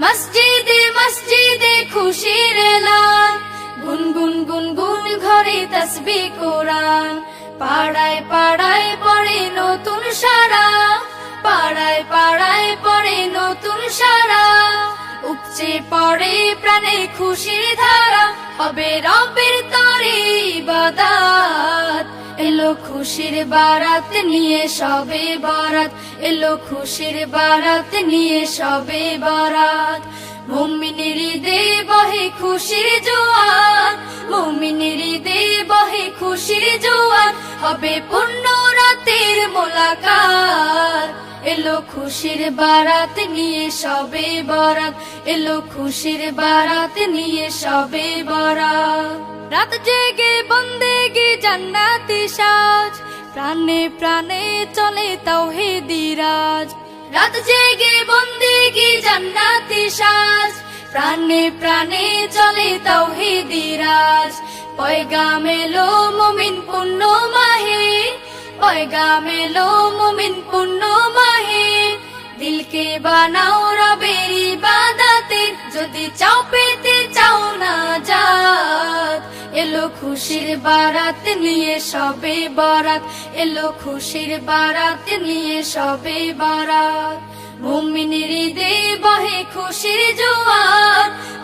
মসজিদে মসজিদে, খুশির এলান গুনগুন গুনগুন ঘরে তসবি কোরআন। পাড়ায় পাড়ায় পড়ে নতুন সারা। পাড়ায় পাড়ায় পড়ে নতুন সারা। উপচে পড়ে প্রাণে খুশির ধারা। হবে রবের তরে ইবাদাত। এলো খুশির বারাত নিয়ে সবে বারাত। এলো খুশির বারাত নিয়ে সবে বারাত। খুশির জোয়ান মুমিনের দে বহে খুশির জোয়ান হবে পূর্ণ রাতের মোলাকাত। এলো খুশির বারাত নিয়ে সবে বরাত, এলো খুশির বারাত নিয়ে সবে বরাত। রাত জেগে বন্দেগি জান্নাতি সাজ, প্রাণে প্রাণে চলে তাও হে রাজ। রাত জেগে বন্দেগি জান্নাতি সাজ প্রাণে প্রাণে চলে তাওহিদি রাজ। পয়গাম এলো মুমিন পুণ্য মাহে, পয়গাম এলো মুমিন পুণ্য মাহে। দিলকে বানাও রবের ইবাদতে, যদি চাও পেতে চাও না যাত এলো খুশির বারাত নিয়ে সবে বারাত, এলো খুশির বারাত নিয়ে সবে বারাত। মুমিনের দে বহে খুশির জোয়ার।